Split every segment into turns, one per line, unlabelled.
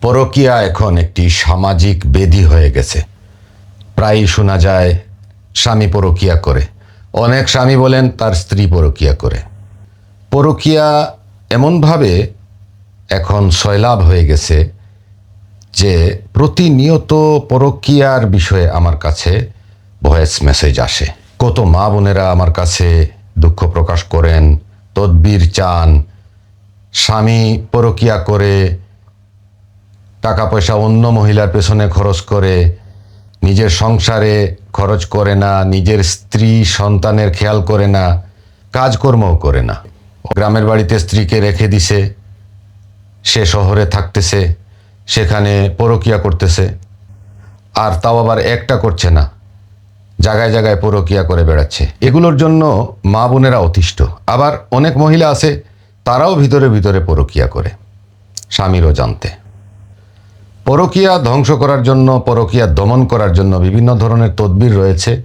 পরকীয়া এখন একটি সামাজিক বেধি হয়ে গেছে। প্রায়ই শোনা যায়, স্বামী পরকীয়া করে। অনেক স্বামী বলেন তার স্ত্রী পরকিয়া করে। পরকীয়া এমনভাবে এখন সয়লাভ হয়ে গেছে যে প্রতিনিয়ত পরকীয়ার বিষয়ে আমার কাছে ভয়েস মেসেজ আসে। কত মা বোনেরা আমার কাছে দুঃখ প্রকাশ করেন, তদবির চান, স্বামী পরকীয়া করে টাকা পয়সা অন্য মহিলার পেছনে খরচ করে, নিজের সংসারে খরচ করে না, নিজের স্ত্রী, সন্তানের খেয়াল করে না, কাজকর্মও করে না। গ্রামের বাড়িতে স্ত্রীকে রেখে দিছে, সে শহরে থাকতেছে, সেখানে পরকিয়া করতেছে, আর তাও আবার একটা করছে না, জায়গায় জায়গায় পরকিয়া করে বেড়াচ্ছে। এগুলোর জন্য মা বোনেরা অতিষ্ঠ। আবার অনেক মহিলা আছে, তারাও ভিতরে ভিতরে পরকিয়া করে, স্বামীরও জানতে। পরকিয়া ধ্বংস করার জন্য, পরকিয়া দমন করার জন্য বিভিন্ন ধরনের তদবির রয়েছে।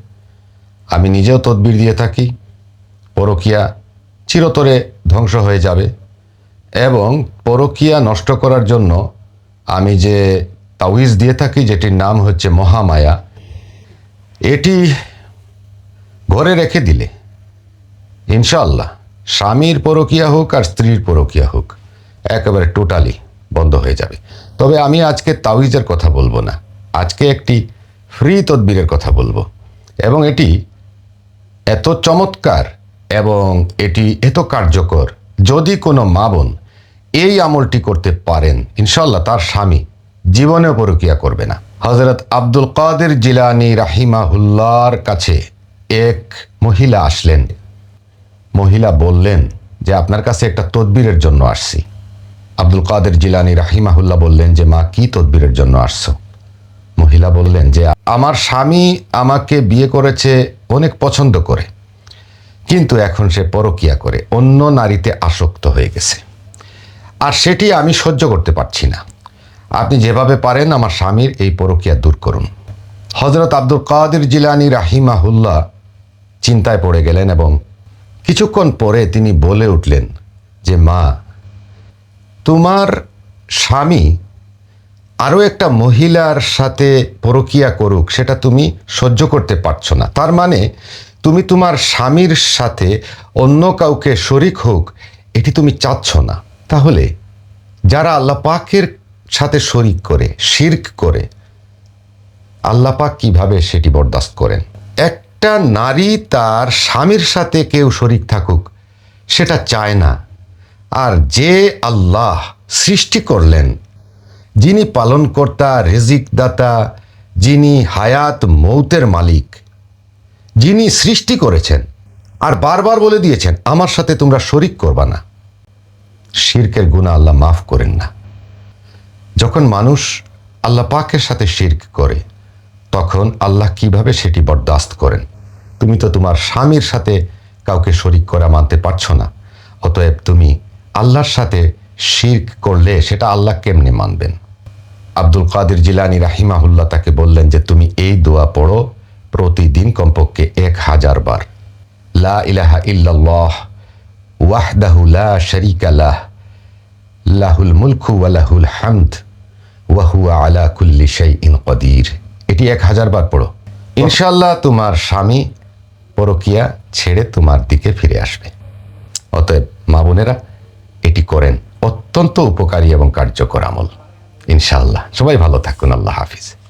আমি নিজেও তদবির দিয়ে থাকি। পরকিয়া চিরতরে ধ্বংস হয়ে যাবে। এবং পরকিয়া নষ্ট করার জন্য আমি যে তাওয়িজ দিয়ে থাকি, যেটির নাম হচ্ছে মহামায়া, এটি ঘরে রেখে দিলে। ইনশাল্লাহ স্বামীর পরকিয়া হোক আর স্ত্রীর পরকিয়া হোক, একেবারে টোটালি বন্ধ হয়ে যাবে। তবে আমি আজকে তাওয়িজের কথা বলব না। আজকে একটি ফ্রি তদবিরের কথা বলব। এবং এটি এত চমৎকার এবং এটি এত কার্যকর, যদি কোনো মা বোন এই আমলটি করতে পারেন ইনশাল্লাহ তার স্বামী জীবনেও পরকিয়া করবে না। হজরত আব্দুল কাদের জিলানি রাহিমাহুল্লার কাছে এক মহিলা আসলেন। মহিলা বললেন যে, আপনার কাছে একটা তদবিরের জন্য আসছি। আব্দুল কাদের জিলানি রাহিমাহুল্লাহ বললেন যে, মা, কি তদবিরের জন্য আসছো? মহিলা বললেন যে, আমার স্বামী আমাকে বিয়ে করেছে অনেক পছন্দ করে, কিন্তু এখন সে পরকিয়া করে, অন্য নারীতে আসক্ত হয়ে গেছে। আর সেটি আমি সহ্য করতে পারছি না। আপনি যেভাবে পারেন আমার স্বামীর এই পরকিয়া দূর করুন। হজরত আব্দুল কাদের জিলানি রাহিমাহুল্লাহ চিন্তায় পড়ে গেলেন এবং কিছুক্ষণ পরে তিনি বলে উঠলেন যে, মা তোমার স্বামী আরও একটা মহিলার সাথে পরকিয়া করুক, সেটা তুমি সহ্য করতে পারছ না। তার মানে তুমি তোমার স্বামীর সাথে অন্য কাউকে শরিক হোক, এটি তুমি চাচ্ছ না। তাহলে যারা আল্লাহ পাকের সাথে শরিক করে, শির্ক করে, আল্লাহ পাক কীভাবে সেটি বরদাস্ত করেন? একটা নারী তার স্বামীর সাথে কেউ শরিক থাকুক, সেটা চায় না। আর যে আল্লাহ সৃষ্টি করলেন, যিনি পালনকর্তা, রেজিকদাতা, যিনি হায়াত মৌতের মালিক, যিনি সৃষ্টি করেছেন, আর বারবার বলে দিয়েছেন, আমার সাথে তোমরা শরিক করবা না। শির্কের গুণা আল্লাহ মাফ করেন না। যখন মানুষ আল্লাহ পাকের সাথে শির্ক করে, তখন আল্লাহ কীভাবে সেটি বরদাস্ত করেন? তুমি তো তোমার স্বামীর সাথে কাউকে শরিক করা মানতে পারছ না, অতএব তুমি আল্লাহর সাথে শির্ক করলে সেটা আল্লাহ কেমনে মানবেন? আব্দুল কাদের জিলানি রাহিমাহুল্লাহ তাকে বললেন যে, তুমি এই দোয়া পড়ো প্রতিদিন কমপক্ষে এক হাজার বার। লা ইলাহা ইল্লাল্লাহ, ওয়াহদাহু লা শারিকা লাহ, লাহুল মুলকু ওয়া লাহুল হামদ, ওয়া হুয়া আলা কুল্লি শাইইন কদির। এটি এক হাজার বার পড়ো। ইনশাআল্লাহ তোমার স্বামী পরকিয়া ছেড়ে তোমার দিকে ফিরে আসবে। অতএব মা বোনেরা করেন। অত্যন্ত উপকারী এবং কার্যকর আমল। ইনশাআল্লাহ। সবাই ভালো থাকুন। আল্লাহ হাফিজ।